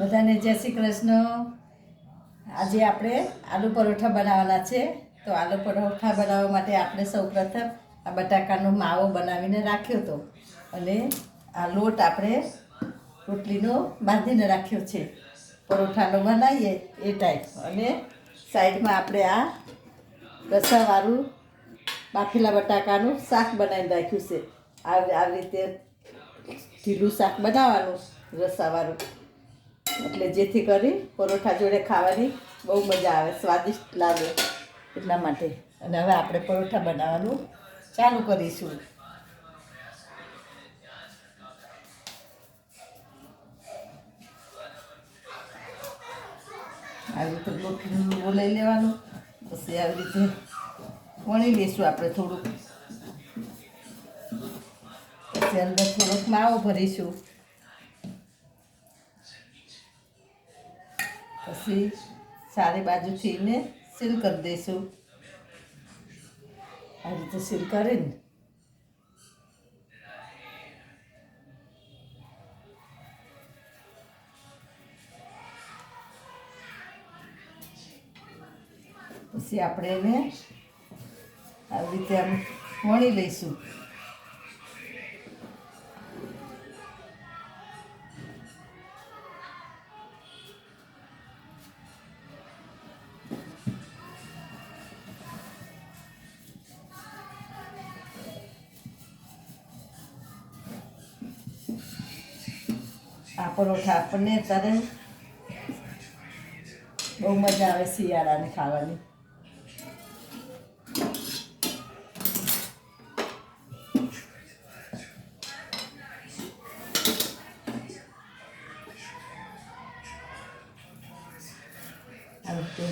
બધાને જય શ્રી કૃષ્ણ. આજે આપણે આલુ પરોઠા બનાવવાના છે. તો આલુ પરોઠા બનાવવા માટે આપણે સૌપ્રથમ આ બટાકાનો માવો બનાવીને રાખ્યો હતો. અને આ લોટ આપણે રોટલીનો બાંધીને રાખ્યો છે. પરોઠાનો બનાવીએ એ ટાઈપ અને સાઈડમાં આપણે આ રસાવાળું બાફેલા બટાકાનું શાક બનાવીને રાખ્યું છે. આવી રીતે ઢીલું શાક બનાવવાનું રસાવાળું. એટલે જેથી કરી પરોઠા જોડે ખાવાની બહુ મજા આવે, સ્વાદિષ્ટ લાગે એટલા માટે. અને હવે આપણે પરોઠા બનાવવાનું ચાલુ કરીશું. આવી રીતે લોટ લઈ લેવાનું, પછી આવી રીતે વણી લઈશું આપણે થોડુંક. પછી અંદર થોડોક માવો ભરીશું. પછી સારી બાજુથી એને સીલ કરી દઈશું. આ રીતે સીલ કરીને પછી આપણે એને આવી રીતે આમ વણી લઈશું. આ પરોઠા આપણને અત્યારે બહુ મજા આવે શિયાળાની ખાવાની.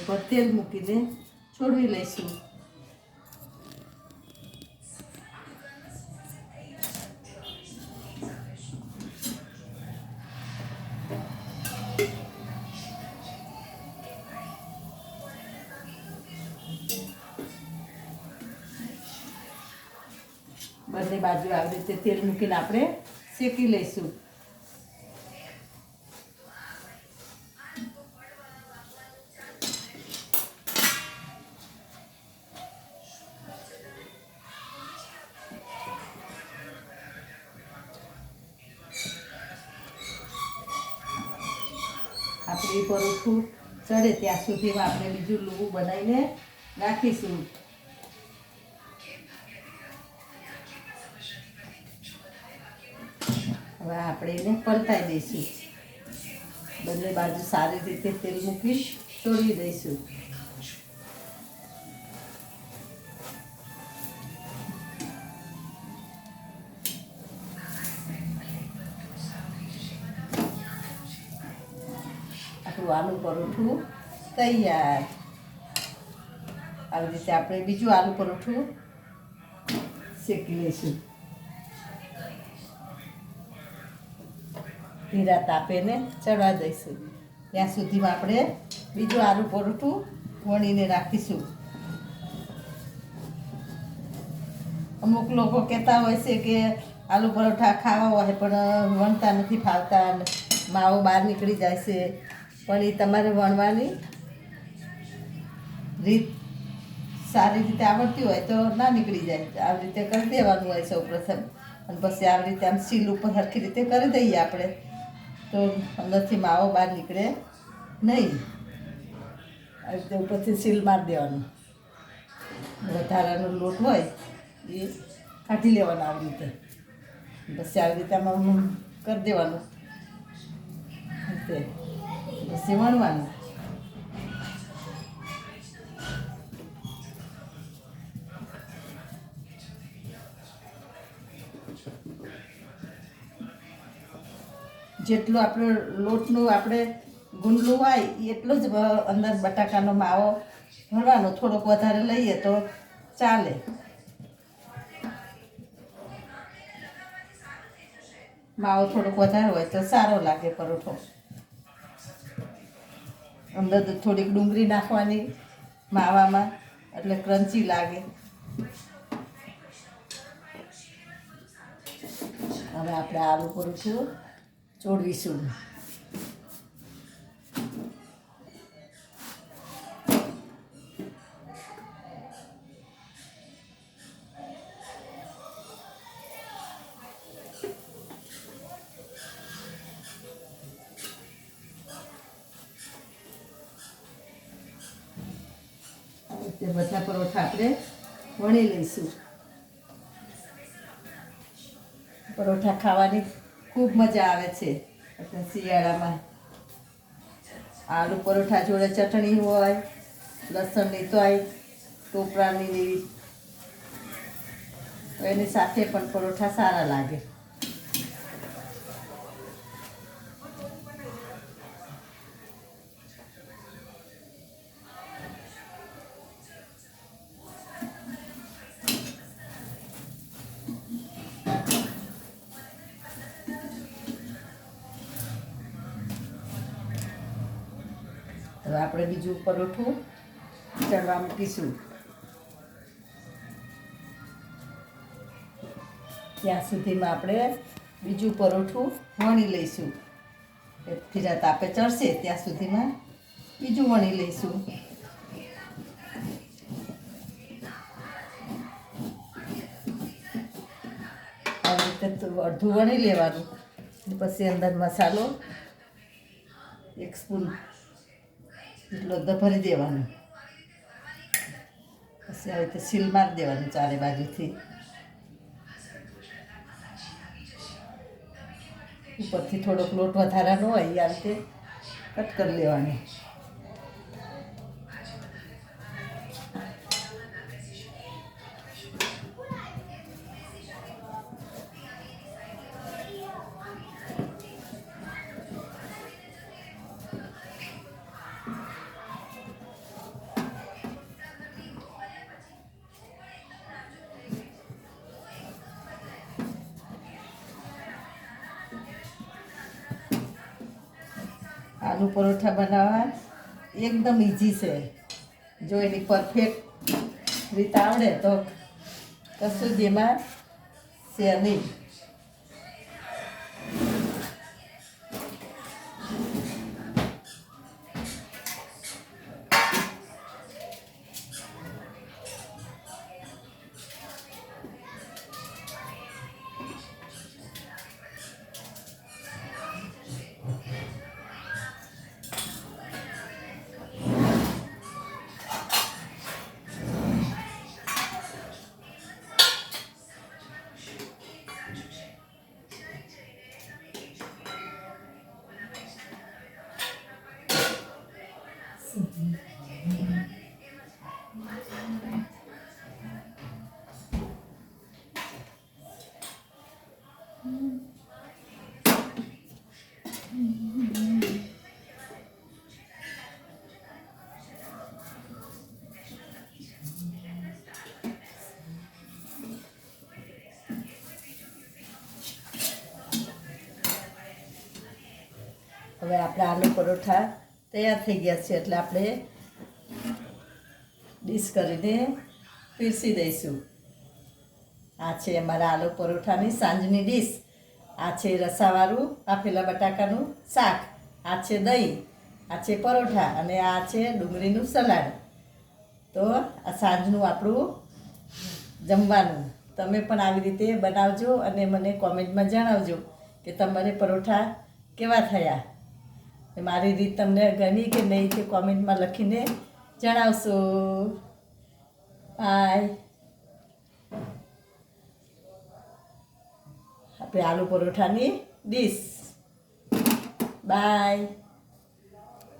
ઉપર તેલ મૂકીને છોડવી લઈશું. બંને બાજુ આવી રીતે તેલ મૂકીને આપણે શેકી લઈશું. આપણે એ પરોઠું ચડે ત્યાં સુધીમાં આપણે બીજું લુવું બનાવીને રાખીશું આપણે એને પલટાઈ દઈશું. બંને બાજુ સારી રીતે તેલ મૂકીશ ચોળી દઈશું. આપણું આલુ પરોઠું તૈયાર. આવી રીતે આપણે બીજું આલુ પરોઠું શેકી લઈશું. ધીરા તાપેને ચડવા દઈશું. ત્યાં સુધીમાં આપણે બીજું આલુ પરોઠું વણીને રાખીશું. અમુક લોકો કહેતા હોય છે કે આલુ પરોઠા ખાવા હોય પણ વણતા નથી, ફાવતા માવો બહાર નીકળી જાય છે. પણ એ તમારે વણવાની રીત સારી રીતે આવડતી હોય તો ના નીકળી જાય. આવી રીતે કરી દેવાનું હોય સૌ પ્રથમ અને પછી આવી રીતે આમ સીલ ઉપર સરખી રીતે કરી દઈએ આપણે. તો અંદરથી માવો બહાર નીકળે નહીં. આવી રીતે ઉપરથી સીલ મારી દેવાનું. વધારાનો લોટ હોય, એ કાઢી લેવાનો આવી રીતે. પછી આવી રીતે આમાં કરી દેવાનું. રીતે. પછી વણવાનું. જેટલું આપણે લોટનું આપણે ગુંડલું હોય એટલો જ અંદર બટાકાનો માવો ભરવાનો. થોડોક વધારે લઈએ તો ચાલે. માવો થોડોક વધારે હોય તો સારો લાગે પરોઠો. અંદર થોડીક ડુંગળી નાખવાની માવામાં, એટલે ક્રન્ચી લાગે. હવે આપણે આલુ પરોઠું જોડવીશું તે બધા પરોઠા આપણે વણી લઈશું. પરોઠા ખાવાની ખૂબ મજા આવે છે. શિયાળામાં. આલુ પરોઠા જોડે ચટણી હોય, લસણની તોય, ટોપરાની એની સાથે પણ પરોઠા સારા લાગે. આપણે બીજું પરોઠું ચડવા મૂકીશું ત્યાં સુધીમાં આપણે બીજું પરોઠું વણી લઈશું. ખીરા તાપે ચડશે, ત્યાં સુધીમાં બીજું વણી લઈશું. આવી અડધું વણી લેવાનું. પછી અંદર મસાલો એક સ્પૂન એટલો ભરી દેવાનો. પછી આવી રીતે સીલ મારી દેવાનું ચારે બાજુથી. ઉપરથી થોડોક લોટ વધારાનો હોય એ આ રીતે કટ કરી લેવાનો. આલુ પરોઠા બનાવવા. એકદમ ઇઝી છે. જો એની પરફેક્ટ રીત આવડે તો કશું જ એમાં છે નહીં. હવે આપણે આલુ પરોઠા તૈયાર થઈ ગયા છે એટલે આપણે ડીશ કરીને પીરસી દઈશું. આ છે અમારા આલુ પરોઠાની સાંજની ડીશ. આ છે રસાવાળું આફેલા બટાકાનું શાક. આ છે દહીં. આ છે પરોઠા અને આ છે ડુંગળીનું સલાડ. તો આ સાંજનું આપણું જમવાનું. તમે પણ આવી રીતે બનાવજો અને મને કોમેન્ટમાં જણાવજો કે તમારે પરોઠા કેવા થયા. મારી રીત તમને ગમી કે નહીં તે કોમેન્ટમાં લખીને જણાવશો. બાય આપણે આલુ પરોઠાની ડીશ બાય